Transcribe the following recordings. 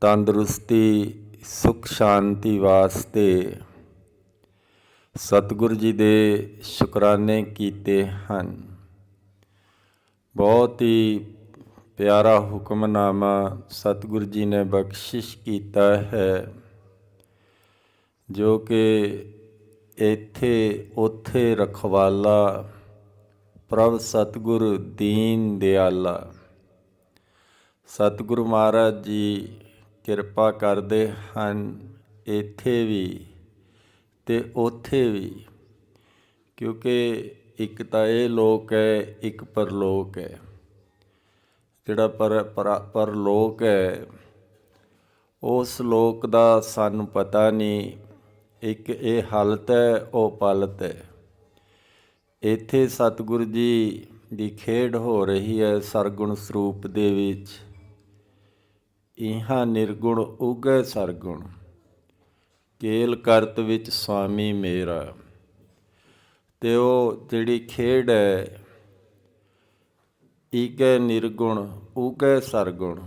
ਤੰਦਰੁਸਤੀ, ਸੁਖ ਸ਼ਾਂਤੀ ਵਾਸਤੇ ਸਤਿਗੁਰੂ ਜੀ ਦੇ ਸ਼ੁਕਰਾਨੇ ਕੀਤੇ ਹਨ। ਬਹੁਤ ਹੀ ਪਿਆਰਾ ਹੁਕਮਨਾਮਾ ਸਤਿਗੁਰੂ ਜੀ ਨੇ ਬਖਸ਼ਿਸ਼ ਕੀਤਾ ਹੈ, ਜੋ ਕਿ ਇੱਥੇ, ਉਥੇ ਰਖਵਾਲਾ ਪ੍ਰਭ ਸਤਿਗੁਰ ਦੀਨ ਦਿਆਲਾ। ਸਤਿਗੁਰੂ ਮਹਾਰਾਜ ਜੀ ਕਿਰਪਾ ਕਰਦੇ ਹਨ ਇੱਥੇ ਵੀ ਤੇ ਉੱਥੇ ਵੀ, ਕਿਉਂਕਿ ਇੱਕ ਤਾਂ ਇਹ ਲੋਕ ਹੈ, ਇੱਕ ਪਰਲੋਕ ਹੈ। ਜਿਹੜਾ ਪਰ, ਪਰ- ਪਰਲੋਕ ਹੈ, ਉਸ ਲੋਕ ਦਾ ਸਾਨੂੰ ਪਤਾ ਨਹੀਂ, ਇੱਕ ਇਹ ਹਾਲਤ ਹੈ, ਉਹ ਪਲਤ ਹੈ। ਇੱਥੇ ਸਤਿਗੁਰੂ ਜੀ ਦੀ ਖੇਡ ਹੋ ਰਹੀ ਹੈ ਸਰਗੁਣ ਸਰੂਪ ਦੇ ਵਿੱਚ। ਇਹਾਂ ਨਿਰਗੁਣ ਉਗੈ ਸਰਗੁਣ, ਕੇਲ ਕਰਤ ਵਿੱਚ ਸੁਆਮੀ ਮੇਰਾ। ਤੇ ਉਹ ਜਿਹੜੀ ਖੇਡ ਹੈ, ਈਗੈ ਨਿਰਗੁਣ ਉਗੈ ਸਰਗੁਣ।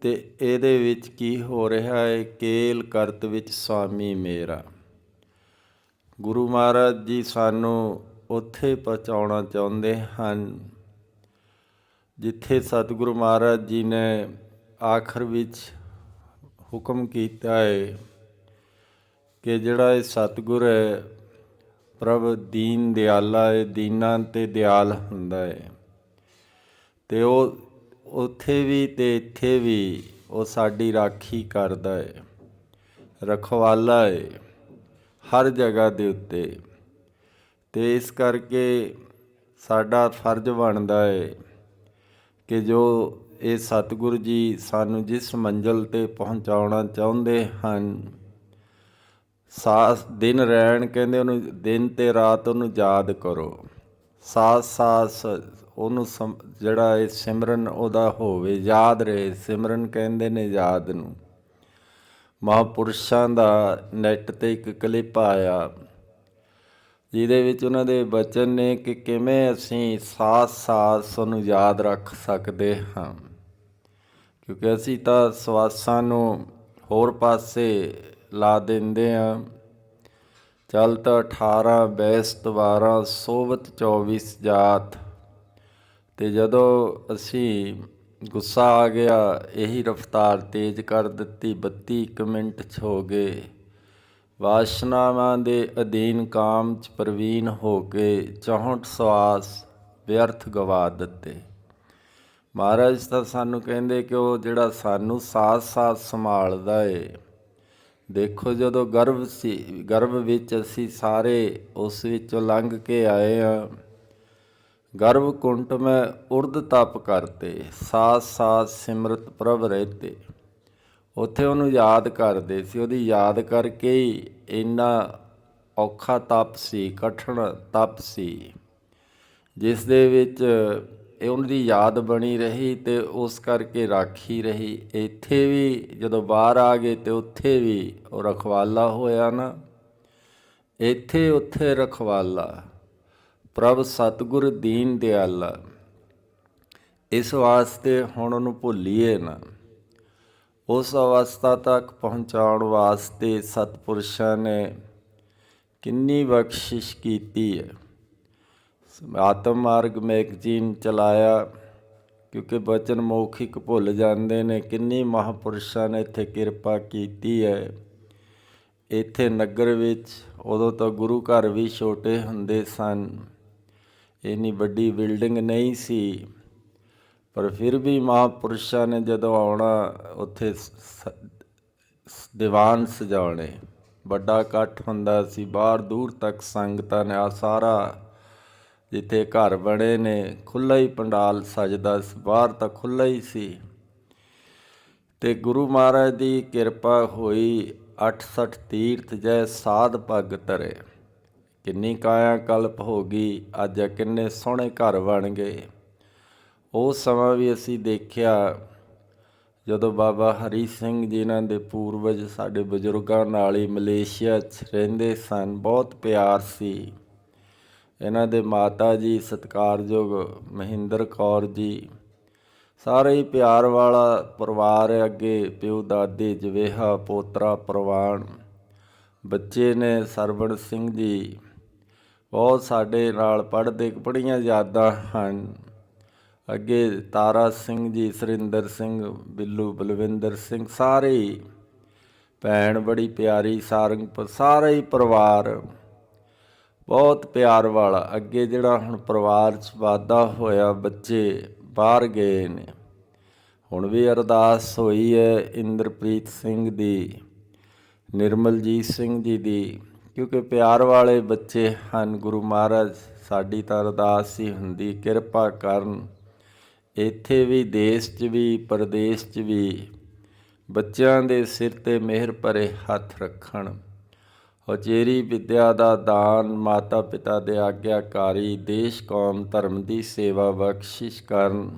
ਤੇ ਇਹਦੇ ਵਿੱਚ ਕੀ ਹੋ ਰਿਹਾ ਹੈ, ਕੇਲ ਕਰਤ ਵਿੱਚ ਸੁਆਮੀ ਮੇਰਾ। ਗੁਰੂ ਮਹਾਰਾਜ ਜੀ ਸਾਨੂੰ ਉੱਥੇ ਪਹੁੰਚਾਉਣਾ ਚਾਹੁੰਦੇ ਹਨ, ਜਿੱਥੇ ਸਤਿਗੁਰੂ ਮਹਾਰਾਜ ਜੀ ਨੇ ਆਖਰ ਵਿੱਚ ਹੁਕਮ ਕੀਤਾ ਹੈ ਕਿ ਜਿਹੜਾ ਇਹ ਸਤਿਗੁਰ ਹੈ, ਪ੍ਰਭ ਦੀਨ ਦਿਆਲਾ ਹੈ ਦੀਨਾਂ ਤੇ ਦਿਆਲ ਹੁੰਦਾ ਹੈ ਤੇ ਉਹ ਉੱਥੇ ਵੀ ਤੇ ਇੱਥੇ ਵੀ ਉਹ ਸਾਡੀ ਰਾਖੀ ਕਰਦਾ ਹੈ ਰਖਵਾਲਾ ਹੈ ਹਰ ਜਗ੍ਹਾ ਦੇ ਉੱਤੇ। ਤੇ ਇਸ ਕਰਕੇ ਸਾਡਾ ਫਰਜ਼ ਬਣਦਾ ਹੈ ਕਿ ਜੋ ਇਹ ਸਤਿਗੁਰੂ ਜੀ ਸਾਨੂੰ ਜਿਸ ਮੰਜ਼ਲ ਤੇ ਪਹੁੰਚਾਉਣਾ ਚਾਹੁੰਦੇ ਹਨ, ਸਾਸ ਦਿਨ ਰਹਿਣ ਕਹਿੰਦੇ ਉਹਨੂੰ, ਦਿਨ ਤੇ ਰਾਤ ਉਹਨੂੰ ਯਾਦ ਕਰੋ। ਸਾਸ ਸਾਸ ਉਹਨੂੰ ਸਮ- ਜਿਹੜਾ ਇਹ ਸਿਮਰਨ ਉਹਦਾ ਹੋਵੇ, ਯਾਦ ਰਹੇ। ਸਿਮਰਨ ਕਹਿੰਦੇ ਨੇ ਯਾਦ ਨੂੰ। ਮਹਾਪੁਰਸ਼ਾਂ ਦਾ ਨੈਟ ਤੇ ਇੱਕ ਕਲਿੱਪ ਆਇਆ, ਜਿਹਦੇ ਵਿੱਚ ਉਹਨਾਂ ਦੇ ਬਚਨ ਨੇ ਕਿ ਕਿਵੇਂ ਅਸੀਂ ਸਾਸ ਸਾਸ ਨੂੰ ਯਾਦ ਰੱਖ ਸਕਦੇ ਹਾਂ। ਕਿਉਂਕਿ ਅਸੀਂ ਤਾਂ ਸਵਾਸਾਂ ਨੂੰ ਹੋਰ ਪਾਸੇ ਲਾ ਦਿੰਦੇ ਹਾਂ। ਚੱਲ ਤਾਂ 18 ਬੈਸਤ 12 ਸੋਵਤ 24 ਜਾਤ। ਤੇ ਜਦੋਂ ਅਸੀਂ ਗੁੱਸਾ ਆ ਗਿਆ, ਇਹੀ ਰਫ਼ਤਾਰ ਤੇਜ਼ ਕਰ ਦਿੱਤੀ 32 ਕੁ ਮਿੰਟ ਚ ਹੋ ਗਏ। ਵਾਸ਼ਨਾਵਾਂ ਦੇ ਅਧੀਨ ਕਾਮ ਚ ਪ੍ਰਵੀਨ ਹੋ ਕੇ 64 ਸਵਾਸ ਵਿਅਰਥ ਗਵਾ ਦਿੱਤੇ। ਮਹਾਰਾਜ ਤਾਂ ਸਾਨੂੰ ਕਹਿੰਦੇ ਕਿ ਉਹ ਜਿਹੜਾ ਸਾਨੂੰ ਸਾਥ-ਸਾਥ ਸੰਭਾਲਦਾ ਏ। ਦੇਖੋ ਜਦੋਂ ਗਰਭ ਸੀ, ਗਰਭ ਵਿੱਚ ਅਸੀਂ ਸਾਰੇ ਉਸ ਵਿੱਚੋਂ ਲੰਘ ਕੇ ਆਏ ਆ ਗਰਭ ਕੁੰਟ ਮੈਂ ਉਰਦ ਤਪ ਕਰਤੇ, ਸਾਥ ਸਾਥ ਸਿਮਰਤ ਪ੍ਰਭ ਰਹਤੇ। ਉੱਥੇ ਉਹਨੂੰ ਯਾਦ ਕਰਦੇ ਸੀ, ਉਹਦੀ ਯਾਦ ਕਰਕੇ ਹੀ ਇੰਨਾ ਔਖਾ ਤਪ ਸੀ, ਕਠਿਨ ਤਪ ਸੀ, ਜਿਸ ਦੇ ਵਿੱਚ ਇਹ ਉਹਨਾਂ ਦੀ ਯਾਦ ਬਣੀ ਰਹੀ ਤੇ ਉਸ ਕਰਕੇ ਰਾਖੀ ਰਹੀ। ਇੱਥੇ ਵੀ ਜਦੋਂ ਬਾਹਰ ਆ ਗਏ ਤੇ ਉੱਥੇ ਵੀ ਉਹ ਰਖਵਾਲਾ ਹੋਇਆ ਨਾ। ਇੱਥੇ ਉੱਥੇ ਰਖਵਾਲਾ। ਪ੍ਰਭ ਸਤਿਗੁਰ ਦੀਨ ਦਿਆਲਾ। ਇਸ ਵਾਸਤੇ ਹੁਣ ਉਹਨੂੰ ਭੁੱਲੀਏ ਨਾ। ਉਸ ਅਵਸਥਾ ਤੱਕ ਪਹੁੰਚਾਉਣ ਵਾਸਤੇ ਸਤਪੁਰਸ਼ਾਂ ਨੇ ਕਿੰਨੀ ਬਖਸ਼ਿਸ਼ ਕੀਤੀ ਹੈ। ਆਤਮ ਮਾਰਗ ਮੈਗਜ਼ੀਨ ਚਲਾਇਆ, ਕਿਉਂਕਿ ਬਚਨ ਮੌਖਿਕ ਭੁੱਲ ਜਾਂਦੇ ਨੇ। ਕਿੰਨੀ ਮਹਾਪੁਰਸ਼ਾਂ ਨੇ ਇੱਥੇ ਕਿਰਪਾ ਕੀਤੀ ਹੈ। ਇੱਥੇ ਨਗਰ ਵਿੱਚ ਉਦੋਂ ਤਾਂ ਗੁਰੂ ਘਰ ਵੀ ਛੋਟੇ ਹੁੰਦੇ ਸਨ। ਇੰਨੀ ਵੱਡੀ ਬਿਲਡਿੰਗ ਨਹੀਂ ਸੀ। ਪਰ ਫਿਰ ਵੀ ਮਹਾਪੁਰਸ਼ਾਂ ਨੇ ਜਦੋਂ ਆਉਣਾ, ਉੱਥੇ ਸ- ਦੀਵਾਨ ਸਜਾਉਣੇ। ਵੱਡਾ ਇਕੱਠ ਹੁੰਦਾ ਸੀ। ਬਾਹਰ ਦੂਰ ਤੱਕ ਸੰਗਤਾਂ ਨੇ ਆ ਸਾਰਾ ਜਿੱਥੇ ਘਰ ਬਣੇ ਨੇ ਖੁੱਲਾ ਹੀ ਪੰਡਾਲ ਸਜਦਾ ਸੀ ਬਾਹਰ ਤਾਂ ਖੁੱਲਾ ਹੀ ਸੀ। ਤੇ ਗੁਰੂ ਮਹਾਰਾਜ ਦੀ ਕਿਰਪਾ ਹੋਈ 68 ਤੀਰਥ ਜੈ ਸਾਧ ਪੱਗ ਤਰੇ ਕਿੰਨੀ ਕਾਇਆ ਕਲਪ ਹੋ ਗਈ, ਅੱਜ ਕਿੰਨੇ ਸੋਹਣੇ ਘਰ ਬਣ ਗਏ। ਉਹ ਸਮਾਂ ਵੀ ਅਸੀਂ ਦੇਖਿਆ, ਜਦੋਂ ਬਾਬਾ ਹਰੀ ਸਿੰਘ ਜਿਨ੍ਹਾਂ ਦੇ ਪੂਰਵਜ ਸਾਡੇ ਬਜ਼ੁਰਗਾਂ ਨਾਲ ਹੀ ਮਲੇਸ਼ੀਆ 'ਚ ਰਹਿੰਦੇ ਸਨ, ਬਹੁਤ ਪਿਆਰ ਸੀ। ਇਹਨਾਂ ਦੇ ਮਾਤਾ ਜੀ, ਸਤਿਕਾਰਯੋਗ ਮਹਿੰਦਰ ਕੌਰ ਜੀ, ਸਾਰੇ ਹੀ ਪਿਆਰ ਵਾਲਾ ਪਰਿਵਾਰ ਹੈ ਅੱਗੇ, ਪਿਓ, ਦਾਦੇ, ਜਵੇਹਾ, ਪੋਤਰਾ, ਪ੍ਰਵਾਨ, ਬੱਚੇ ਨੇ ਸਰਵਣ ਸਿੰਘ ਜੀ। ਬਹੁਤ ਸਾਡੇ ਨਾਲ ਪੜ੍ਹਦੇ ਬੜੀਆਂ ਯਾਦਾਂ ਹਨ। ਅੱਗੇ ਤਾਰਾ ਸਿੰਘ ਜੀ, ਸੁਰਿੰਦਰ ਸਿੰਘ, ਬਿੱਲੂ ਬਲਵਿੰਦਰ ਸਿੰਘ, ਸਾਰੇ ਹੀ ਭੈਣ ਬੜੀ ਪਿਆਰੀ ਸਾਰੰਗਪੁਰ ਸਾਰੇ ਹੀ ਪਰਿਵਾਰ ਬਹੁਤ ਪਿਆਰ ਵਾਲਾ। ਅੱਗੇ ਜਿਹੜਾ ਹੁਣ ਪਰਿਵਾਰ 'ਚ ਵਾਧਾ ਹੋਇਆ, ਬੱਚੇ ਬਾਹਰ ਗਏ ਨੇ। ਹੁਣ ਵੀ ਅਰਦਾਸ ਹੋਈ ਹੈ ਇੰਦਰਪ੍ਰੀਤ ਸਿੰਘ ਦੀ, ਨਿਰਮਲਜੀਤ ਸਿੰਘ ਜੀ ਦੀ, ਕਿਉਂਕਿ ਪਿਆਰ ਵਾਲੇ ਬੱਚੇ ਹਨ। ਗੁਰੂ ਮਹਾਰਾਜ, ਸਾਡੀ ਤਾਂ ਅਰਦਾਸ ਹੀ ਹੁੰਦੀ, ਕਿਰਪਾ ਕਰਨ। ਇੱਥੇ ਵੀ, ਦੇਸ਼ 'ਚ ਵੀ, ਪ੍ਰਦੇਸ਼ 'ਚ ਵੀ ਬੱਚਿਆਂ ਦੇ ਸਿਰ ਤੇ ਮਿਹਰ ਭਰੇ ਹੱਥ ਰੱਖਣ। ਉਚੇਰੀ ਵਿਦਿਆ ਦਾ ਦਾਨ ਮਾਤਾ ਪਿਤਾ ਦੇ ਆਗਿਆਕਾਰੀ, ਦੇਸ਼, ਕੌਮ, ਧਰਮ ਦੀ ਸੇਵਾ ਬਖਸ਼ਿਸ਼ ਕਰਨ,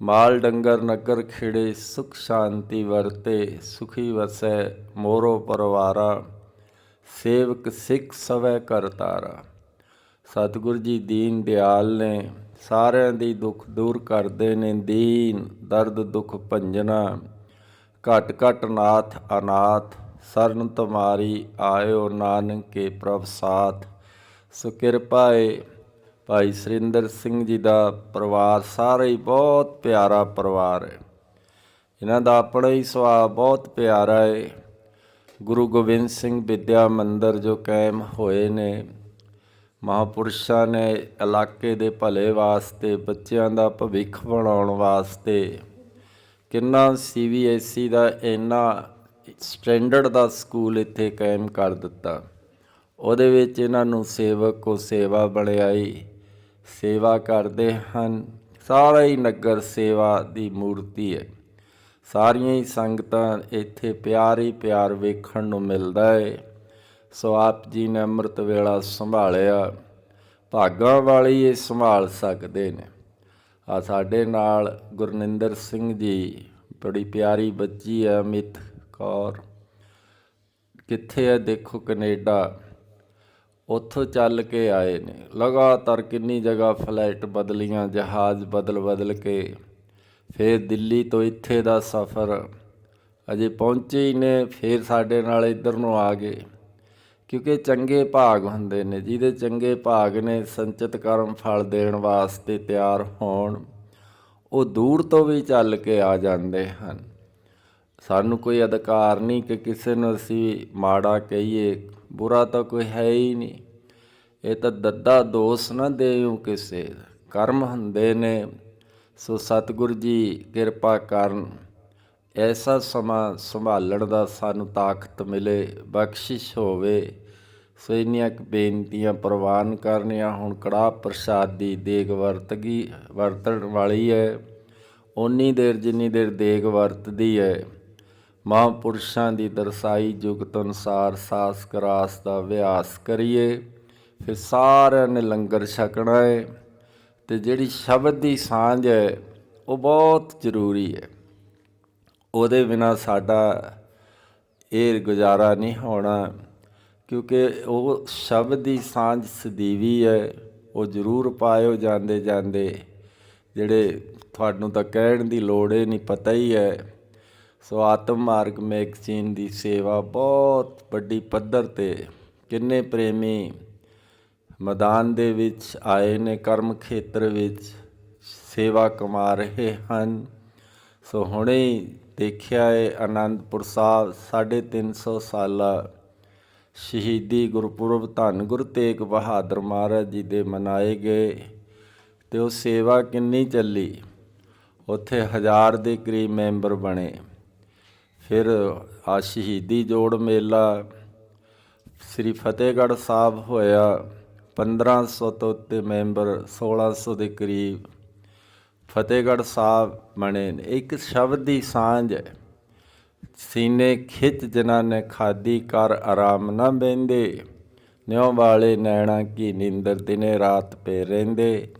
ਮਾਲ ਡੰਗਰ, ਨਗਰ ਖੇੜੇ, ਸੁਖ ਸ਼ਾਂਤੀ ਵਰਤੇ, ਸੁਖੀ ਵਸੈ, ਮੋਰੋ ਪਰਵਾਰਾ, ਸੇਵਕ ਸਿੱਖ ਸਵੈ ਕਰਤਾਰਾ ਸਤਿਗੁਰੂ ਜੀ ਦੀਨ ਦਿਆਲ ਨੇ ਸਾਰਿਆਂ ਦੀ ਦੁੱਖ ਦੂਰ ਕਰਦੇ ਨੇ, ਦੀਨ, ਦਰਦ ਦੁੱਖ ਭੰਜਨਾ, ਘਟ ਘਟ ਨਾਥ, ਅਨਾਥ ਸਰਨ ਤੁਮਾਰੀ ਆਇਓ ਨਾਨਕ ਕੇ ਪ੍ਰਭ ਸਾਥ। ਸੋ ਕਿਰਪਾ ਏ ਭਾਈ ਸੁਰਿੰਦਰ ਸਿੰਘ ਜੀ ਦਾ ਪਰਿਵਾਰ, ਸਾਰੇ ਹੀ ਬਹੁਤ ਪਿਆਰਾ ਪਰਿਵਾਰ ਹੈ। ਇਹਨਾਂ ਦਾ ਆਪਣਾ ਹੀ ਸੁਭਾਅ ਬਹੁਤ ਪਿਆਰਾ ਹੈ। ਗੁਰੂ ਗੋਬਿੰਦ ਸਿੰਘ ਵਿਦਿਆ ਮੰਦਿਰ ਜੋ ਕਾਇਮ ਹੋਏ ਨੇ, ਮਹਾਪੁਰਸ਼ਾਂ ਨੇ ਇਲਾਕੇ ਦੇ ਭਲੇ ਵਾਸਤੇ, ਬੱਚਿਆਂ ਦਾ ਭਵਿੱਖ ਬਣਾਉਣ ਵਾਸਤੇ, ਕਿੰਨਾ ਸੀਬੀਐਸਈ ਦਾ ਇੰਨਾ ਸਟੈਂਡਰਡ ਦਾ ਸਕੂਲ ਇੱਥੇ ਕਾਇਮ ਕਰ ਦਿੱਤਾ। ਉਹਦੇ ਵਿੱਚ ਇਹਨਾਂ ਨੂੰ ਸੇਵਕ ਕੋ ਸੇਵਾ ਬਣਾਈ ਸੇਵਾ ਕਰਦੇ ਹਨ। ਸਾਰਾ ਹੀ ਨਗਰ ਸੇਵਾ ਦੀ ਮੂਰਤੀ ਹੈ। ਸਾਰੀਆਂ ਹੀ ਸੰਗਤਾਂ ਇੱਥੇ ਪਿਆਰ ਹੀ ਪਿਆਰ ਵੇਖਣ ਨੂੰ ਮਿਲਦਾ ਹੈ। ਸੋ ਆਪ ਜੀ ਨੇ ਅੰਮ੍ਰਿਤ ਵੇਲਾ ਸੰਭਾਲਿਆ। ਭਾਗਾਂ ਵਾਲੀ ਇਹ ਸੰਭਾਲ ਸਕਦੇ ਨੇ। ਆ ਸਾਡੇ ਨਾਲ ਗੁਰਨਿੰਦਰ ਸਿੰਘ ਜੀ, ਬੜੀ ਪਿਆਰੀ ਬੱਚੀ ਹੈ, ਅਮਿਤ। ਕੌਰ। ਕਿੱਥੇ ਹੈ ਦੇਖੋ ਕੈਨੇਡਾ? ਉੱਥੋਂ ਚੱਲ ਕੇ ਆਏ ਨੇ। ਲਗਾਤਾਰ ਕਿੰਨੀ ਜਗ੍ਹਾ ਫਲਾਈਟ ਬਦਲੀਆਂ, ਜਹਾਜ਼ ਬਦਲ ਬਦਲ ਕੇ। ਫਿਰ ਦਿੱਲੀ ਤੋਂ ਇੱਥੇ ਦਾ ਸਫ਼ਰ। ਅਜੇ ਪਹੁੰਚੇ ਹੀ ਨੇ, ਫਿਰ ਸਾਡੇ ਨਾਲ ਇੱਧਰ ਨੂੰ ਆ ਗਏ। ਕਿਉਂਕਿ ਚੰਗੇ ਭਾਗ ਹੁੰਦੇ ਨੇ, ਜਿਹਦੇ ਚੰਗੇ ਭਾਗ ਨੇ ਸੰਚਿਤ ਕਰਮ ਫਲ ਦੇਣ ਵਾਸਤੇ ਤਿਆਰ ਹੋਣ, ਉਹ ਦੂਰ ਤੋਂ ਵੀ ਚੱਲ ਕੇ ਆ ਜਾਂਦੇ ਹਨ। ਸਾਨੂੰ ਕੋਈ ਅਧਿਕਾਰ ਨਹੀਂ ਕਿ ਕਿਸੇ ਨੂੰ ਅਸੀਂ ਮਾੜਾ ਕਹੀਏ, ਬੁਰਾ ਤਾਂ ਕੋਈ ਹੈ ਹੀ ਨਹੀਂ। ਇਹ ਤਾਂ ਦੱਦਾ ਦੋਸ ਨਾ ਦੇਉ ਕਿਸੇ ਕਰਮ ਹੁੰਦੇ ਨੇ, ਸੋ ਸਤਿਗੁਰ ਜੀ ਕਿਰਪਾ ਕਰਨ, ਐਸਾ ਸਮਾਂ ਸੰਭਾਲਣ ਦਾ ਸਾਨੂੰ ਤਾਕਤ ਮਿਲੇ, ਬਖਸ਼ਿਸ਼ ਹੋਵੇ। ਸੋ ਇੰਨੀਆਂ ਕੁ ਬੇਨਤੀਆਂ ਪ੍ਰਵਾਨ ਕਰਨੀਆਂ, ਹੁਣ ਕੜਾਹ ਪ੍ਰਸ਼ਾਦ ਦੀ ਦੇਗ ਵਰਤਗੀ, ਵਰਤਣ ਵਾਲੀ ਹੈ। ਉਨੀ ਦੇਰ ਜਿੰਨੀ ਦੇਰ ਦੇਗ ਵਰਤਦੀ ਹੈ ਮਹਾਂਪੁਰਸ਼ਾਂ ਦੀ ਦਰਸਾਈ ਜੁਗਤ ਅਨੁਸਾਰ ਸਾਸ ਕਰਾਸ ਦਾ ਅਭਿਆਸ ਕਰੀਏ, ਫਿਰ ਸਾਰਿਆਂ ਨੇ ਲੰਗਰ ਛਕਣਾ ਹੈ ਤੇ ਜਿਹੜੀ ਸ਼ਬਦ ਦੀ ਸਾਂਝ ਹੈ, ਉਹ ਬਹੁਤ ਜ਼ਰੂਰੀ ਹੈ। ਉਹਦੇ ਬਿਨਾ ਸਾਡਾ ਇਹ ਗੁਜ਼ਾਰਾ ਨਹੀਂ ਹੋਣਾ, ਕਿਉਂਕਿ ਉਹ ਸ਼ਬਦ ਦੀ ਸਾਂਝ ਸਦੀਵੀ ਹੈ, ਉਹ ਜ਼ਰੂਰ ਪਾਇਓ ਜਾਂਦੇ ਜਾਂਦੇ ਜਿਹੜੇ ਤੁਹਾਨੂੰ ਤਾਂ ਕਹਿਣ ਦੀ ਲੋੜ ਹੀ ਨਹੀਂ, ਪਤਾ ਹੀ ਹੈ। ਸੋ ਆਤਮ ਮਾਰਗ ਮੈਗਜ਼ੀਨ ਦੀ ਸੇਵਾ ਬਹੁਤ ਵੱਡੀ ਪੱਧਰ ਤੇ ਕਿੰਨੇ ਪ੍ਰੇਮੀ ਮੈਦਾਨ ਦੇ ਵਿੱਚ ਆਏ ਨੇ, ਕਰਮ ਖੇਤਰ ਵਿੱਚ ਸੇਵਾ ਕਮਾ ਰਹੇ ਹਨ। ਸੋ ਹੁਣੇ ਦੇਖਿਆ ਹੈ ਆਨੰਦਪੁਰ ਸਾਹਿਬ 350 ਸਾਲਾ ਸ਼ਹੀਦੀ ਗੁਰਪੁਰਬ ਧੰਨ ਗੁਰੂ ਤੇਗ ਬਹਾਦਰ ਮਹਾਰਾਜ ਜੀ ਦੇ ਮਨਾਏ ਗਏ ਤੇ ਉਹ ਸੇਵਾ ਕਿੰਨੀ ਚੱਲੀ? ਉੱਥੇ ਹਜ਼ਾਰ ਦੇ ਕਰੀਬ ਮੈਂਬਰ ਬਣੇ। ਫਿਰ ਆ ਸ਼ਹੀਦੀ ਜੋੜ ਮੇਲਾ ਸ੍ਰੀ ਫਤਿਹਗੜ੍ਹ ਸਾਹਿਬ ਹੋਇਆ 1500 ਤੋਂ ਉੱਤੇ ਮੈਂਬਰ 1600 ਦੇ ਕਰੀਬ। ਫਤਿਹਗੜ੍ਹ ਸਾਹਿਬ ਬਣੇ ਨੇ। ਇੱਕ ਸ਼ਬਦ ਦੀ ਸਾਂਝ ਹੈ। ਸੀਨੇ ਖਿੱਚ ਜਿਨ੍ਹਾਂ ਨੇ ਖਾਦੀ ਕਰ ਆਰਾਮ ਨਾ ਬੈੰਦੇ ਨਿਉ ਵਾਲੇ ਨੈਣਾ ਕੀ ਨੀਂਦਰ ਦਿਨੇ ਰਾਤ ਪੇ ਰਹਿੰਦੇ।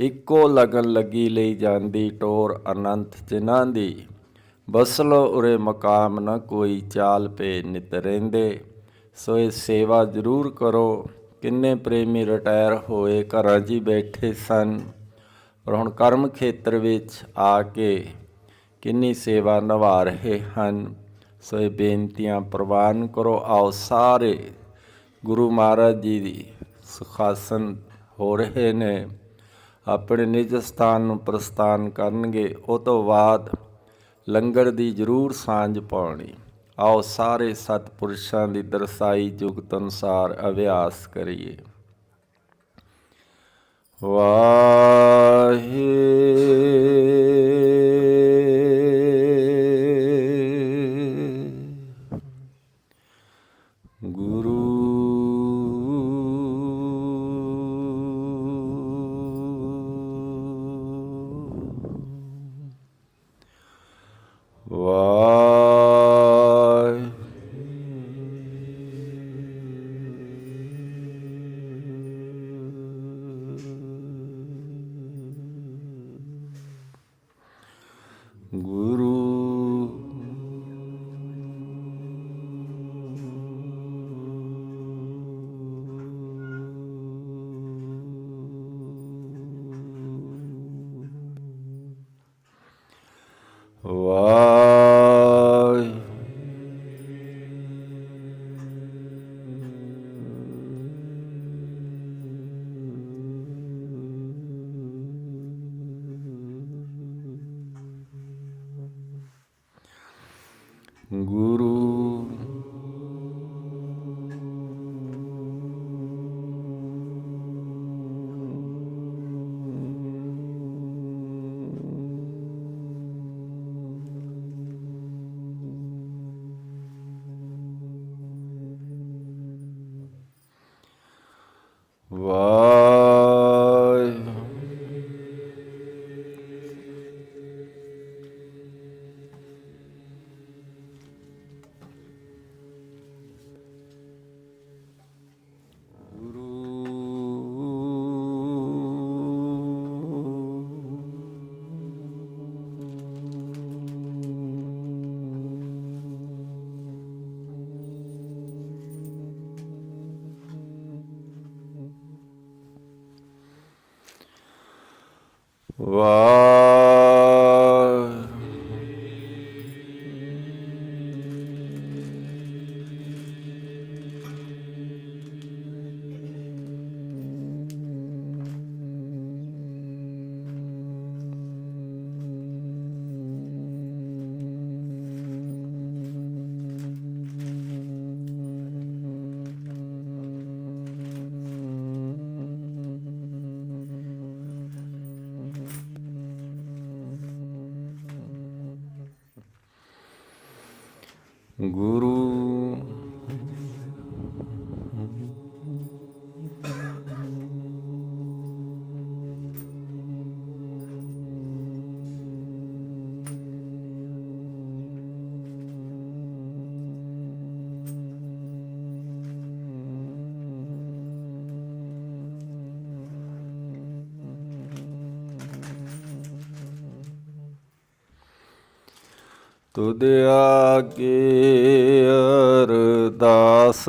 ਇੱਕੋ ਲਗਨ ਲੱਗੀ ਲਈ ਜਾਂਦੀ, ਟੋਰ ਅਨੰਤ ਜਿਨ੍ਹਾਂ ਦੀ। ਬਸਲੋ ਉਰੇ ਮਕਾਮ ਨਾ ਕੋਈ ਚਾਲ ਪੇ ਨਿਤ ਰਹਿੰਦੇ। ਸੋ ਇਹ ਸੇਵਾ ਜ਼ਰੂਰ ਕਰੋ, ਕਿੰਨੇ ਪ੍ਰੇਮੀ ਰਿਟਾਇਰ ਹੋਏ ਘਰਾਂ 'ਚ ਹੀ ਬੈਠੇ ਸਨ। ਪਰ ਹੁਣ ਕਰਮ ਖੇਤਰ ਵਿੱਚ ਆ ਕੇ ਕਿੰਨੀ ਸੇਵਾ ਨਿਭਾ ਰਹੇ ਹਨ। ਸੋ ਇਹ ਬੇਨਤੀਆਂ ਪ੍ਰਵਾਨ ਕਰੋ, ਆਓ ਸਾਰੇ ਗੁਰੂ ਮਹਾਰਾਜ ਜੀ ਦੀ ਸੁਖਾਸਨ ਹੋ ਰਹੇ ਨੇ। ਆਪਣੇ ਨਿਜ ਸਥਾਨ ਨੂੰ ਪ੍ਰਸਥਾਨ ਕਰਨਗੇ, ਉਹ ਤੋਂ ਬਾਅਦ ਲੰਗਰ ਦੀ ਜ਼ਰੂਰ ਸਾਂਝ ਪਾਉਣੀ। ਆਓ ਸਾਰੇ ਸਤਪੁਰਸ਼ਾਂ ਦੀ ਦਰਸਾਈ ਜੁਗਤ ਅਨੁਸਾਰ ਅਭਿਆਸ ਕਰੀਏ। ਵਾਹੇ ਗੁਰੂ Wow. ਗੁਰੂ ਤੁਧ ਆਗੇ ਅਰਦਾਸ।